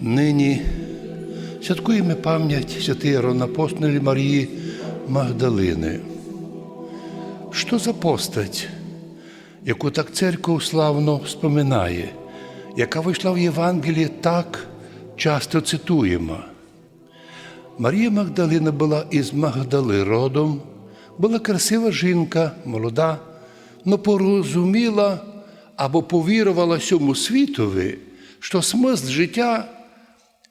Нині святкуємо пам'ять святої равнопостної Марії Магдалини. Що за постать, яку так церква славно споминає, яка вийшла в Євангелії так часто цитуємо? Марія Магдалина була із Магдали родом, була красива жінка, молода, но порозуміла або повірувала всьому світові, що смисл життя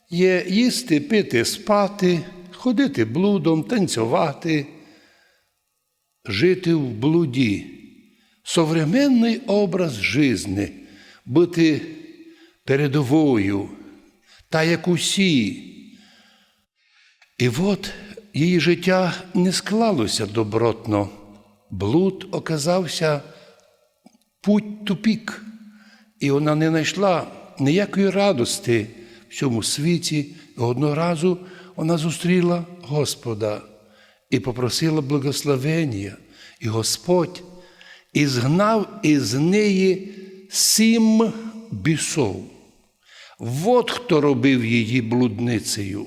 є їсти, пити, спати, ходити блудом, танцювати, жити в блуді. Современний образ жизни, бути передовою, та як усі. І от її життя не склалося добротно. Блуд оказався путь тупік, і вона не знайшла ніякої радости в цьому світі. Одного разу вона зустріла Господа і попросила благословення, і Господь і згнав із неї сім бісов. Вот хто робив її блудницею.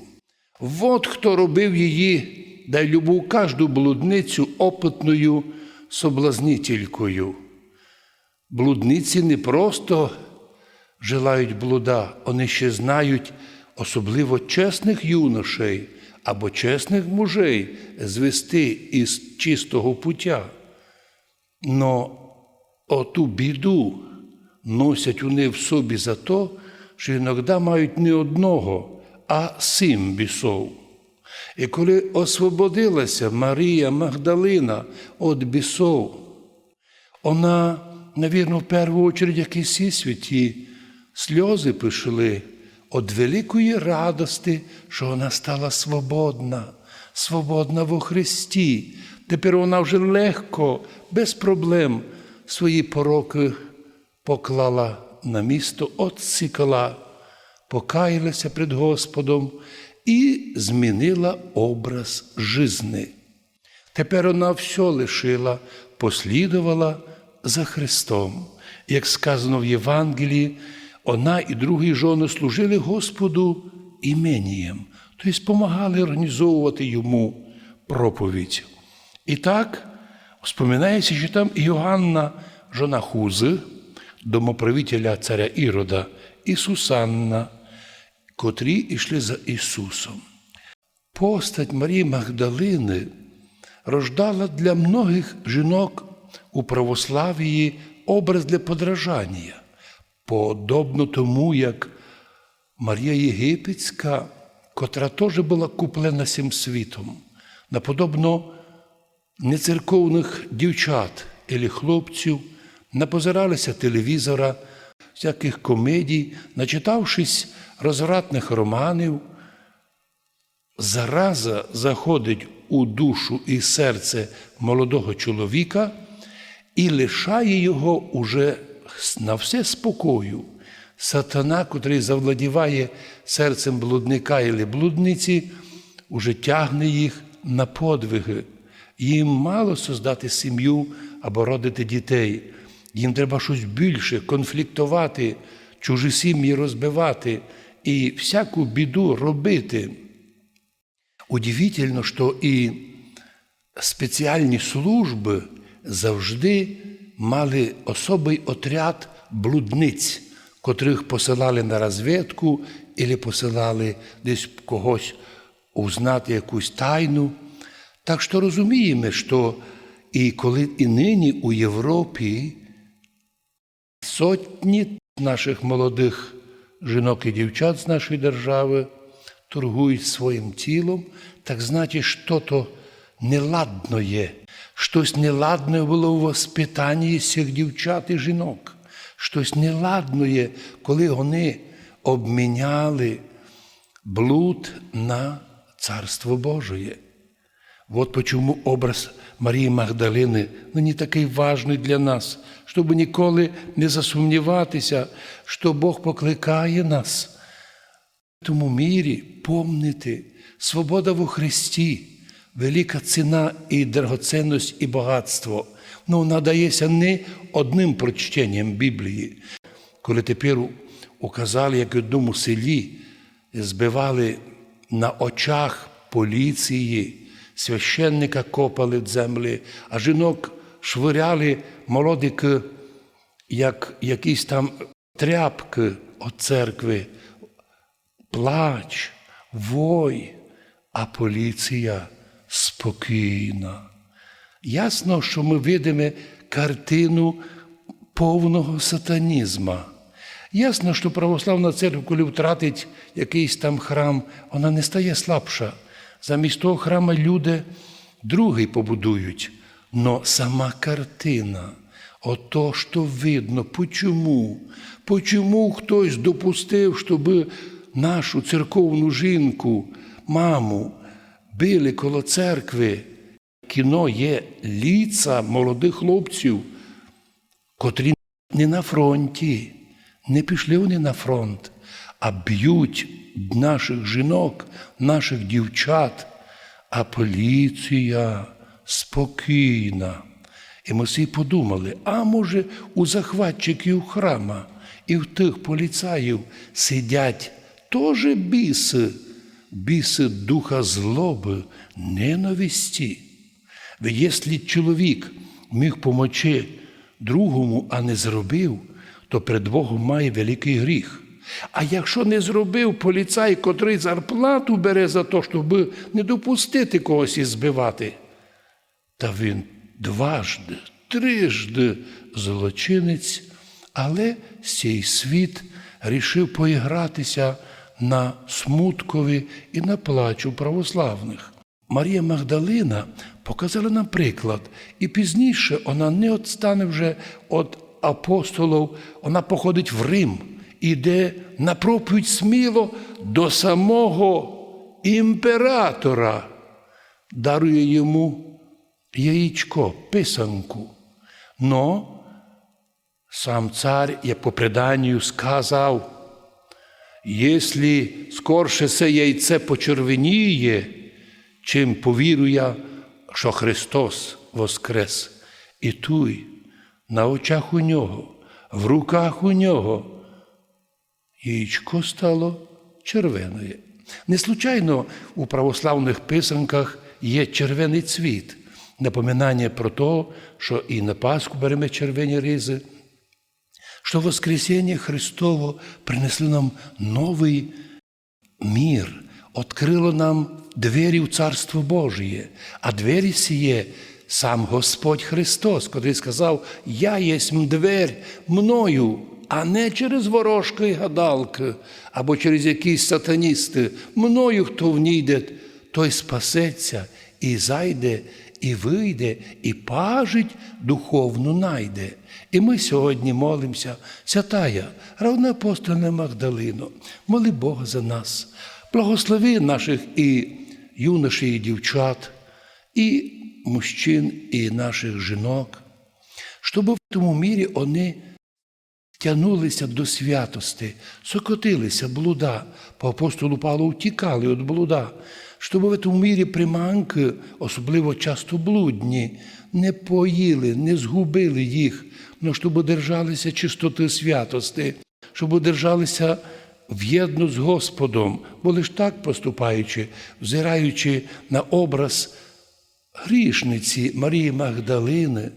Вот хто робив її, дай любу кожну блудницю опитною соблазнителькою. Блудниці не просто желають блуда, вони ще знають особливо чесних юношей або чесних мужей звести із чистого пуття. Но оту біду носять вони в собі за то, що іноді мають не одного, а сім бісов. І коли освободилася Марія Магдалина від бісов, вона, навірно, в першу чергу, як і всі святі, сльози пішли від великої радости, що вона стала свободна, свободна во Христі. Тепер вона вже легко, без проблем свої пороки поклала на місто, отсікала, покаялася перед Господом і змінила образ жизни. Тепер вона все лишила, послідувала за Христом. Як сказано в Євангелії, вона і другі жони служили Господу іменієм, тобто допомагали організовувати йому проповідь. І так, вспоминається, що там Йоганна, жона Хузи, домоправителя царя Ірода, і Сусанна, котрі йшли за Ісусом. Постать Марії Магдалини рождала для многих жінок у православії образ для подражання, подобно тому, як Марія Єгипетська, котра теж була куплена цим світом, наподобно нецерковних дівчат і хлопців, напозиралися телевізора, всяких комедій, начитавшись розвратних романів, зараза заходить у душу і серце молодого чоловіка і лишає його уже на все спокою. Сатана, котрий завладіває серцем блудника і блудниці, уже тягне їх на подвиги. Їм мало создати сім'ю або родити дітей. Їм треба щось більше, конфліктувати, чужі сім'ї розбивати і всяку біду робити. Удивительно, що і спеціальні служби завжди мали особий отряд блудниць, котрих посилали на розвідку або посилали десь когось узнати якусь тайну. Так що розуміємо, що і коли і нині у Європі сотні наших молодих жінок і дівчат з нашої держави торгують своїм тілом, так значить, що то неладно є. Щось неладне було у воспитанні цих дівчат і жінок. Щось неладно є, коли вони обміняли блуд на Царство Божие. Вот почему образ Марії Магдалини нині такий важний для нас, щоб ніколи не засумніватися, що Бог покликає нас. В тому мірі помнити свобода во Христі, велика ціна і драгоцінність, і багатство. Ну, вона не одним прочтенням Біблії. Коли тепер указали, як в одному селі збивали на очах поліції, священника копали в землі, а жінок швиряли молодики, як якісь там тряпки від церкви, плач, вой, а поліція спокійна. Ясно, що ми видимо картину повного сатанізма. Ясно, що православна церква, коли втратить якийсь там храм, вона не стає слабша. Замість того храма люди другий побудують. Но сама картина, ото, що видно, почому? Почому хтось допустив, щоб нашу церковну жінку, маму, били коло церкви? Кіно є ліца молодих хлопців, котрі не на фронті, не пішли вони на фронт, а б'ють наших жінок, наших дівчат, а поліція спокійна. І ми всі подумали, а може, у захватчиків храма і в тих поліцаїв сидять теж біси, біси духа злоби, ненависті. Якщо чоловік міг помочи другому, а не зробив, то перед Богом має великий гріх. А якщо не зробив поліцай, котрий зарплату бере за те, щоб не допустити когось і збивати, та він дважди, трижди злочинець, але цей світ рішив поігратися на смуткові і на плачу православних. Марія Магдалина показала нам приклад, і пізніше вона не відстане вже від апостолів, вона походить в Рим, іде на проповідь сміло до самого імператора, дарує йому яєчко, писанку. Но сам цар, як по преданню, сказав, якщо скорше це яйце почервеніє, чим повірує, що Христос воскрес, і туй на очах у нього, в руках у нього, яєчко стало червоною. Не случайно у православних писанках є червоний цвіт, напоминання про те, що і на Пасху беремо червоні ризи, що Воскресіння Христово принесли нам новий мір, відкрило нам двері в Царство Божє, а двері сіє сам Господь Христос, котрий сказав: Я єсмь дверь мною, а не через ворожки і гадалки, або через якісь сатаністи. Мною, хто в той спасеться і зайде, і вийде, і пажить духовну найде. І ми сьогодні молимося, святая, равноапостольна Магдалино, моли Бога за нас, благослови наших і юношей, і дівчат, і мужчин, і наших жінок, щоб в тому мірі вони тягнулися до святости, сокотилися блуда, по апостолу Павлу втікали від блуда, щоб в тому мірі приманки, особливо часто блудні, не поїли, не згубили їх, але щоб держалися чистоти святости, щоб держалися в'єдно з Господом, бо лиш так поступаючи, взираючи на образ грішниці Марії Магдалини,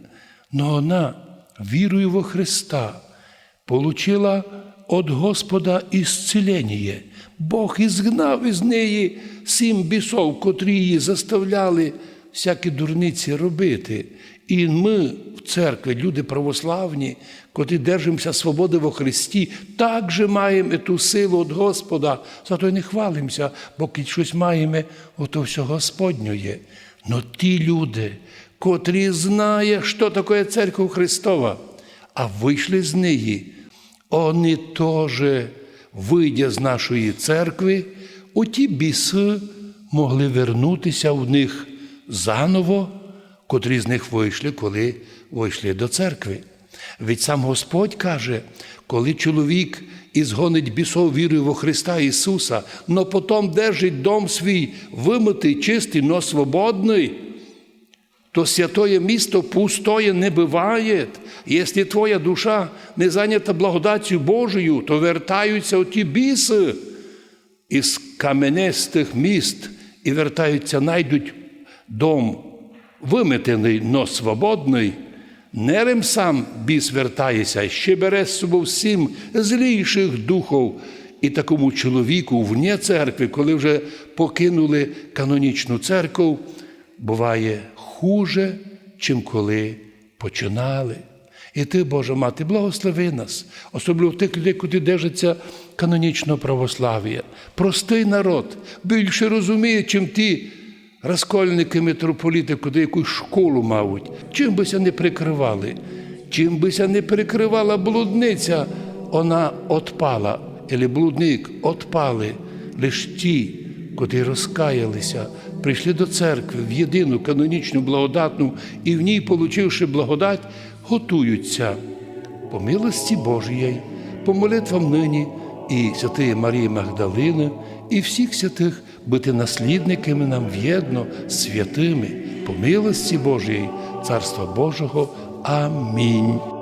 но вона, вірою во Христа, получила від Господа ісцілення. Бог ізгнав із неї сім бісов, котрі її заставляли всякі дурниці робити. І ми в церкві, люди православні, котрі держимося свободи во Христі, також маємо ту силу від Господа, зато й не хвалимося, бо щось маємо, ото все Господнє. Но ті люди, котрі знають, що таке церква Христова, а вийшли з неї, вони теж, вийдя з нашої церкви, оті біси могли вернутися в них заново, котрі з них вийшли, коли вийшли до церкви. Ведь сам Господь каже, коли чоловік ізгонить бісов вірою во Христа Ісуса, но потім держить дом свій вимитий, чистий, но свободний, то святое місто пустое не буває. Якщо твоя душа не зайнята благодаттю Божою, то вертаються оті біси із каменистих міст і вертаються, найдуть дом виметений, но свободний, нерем сам біс вертається, ще бере з собою сім злійших духов. І такому чоловіку вне церкви, коли вже покинули канонічну церкву, буває хуже, чим коли починали. І ти, Божа мати, благослови нас, особливо тих людей, куди держаться канонічного православ'я. Простий народ більше розуміє, чим ті розкольники митрополіти, куди якусь школу мають. Чим бися не прикривали, чим бися не прикривала блудниця, вона отпала, або блудник отпали. Лиш ті, котрі розкаялися, прийшли до церкви в єдину канонічну благодатну і в ній, получивши благодать, готуються по милості Божій, по молитвам нині і святої Марії Магдалини, і всіх святих бути наслідниками нам в'єдно святими, по милості Божій, Царства Божого. Амінь.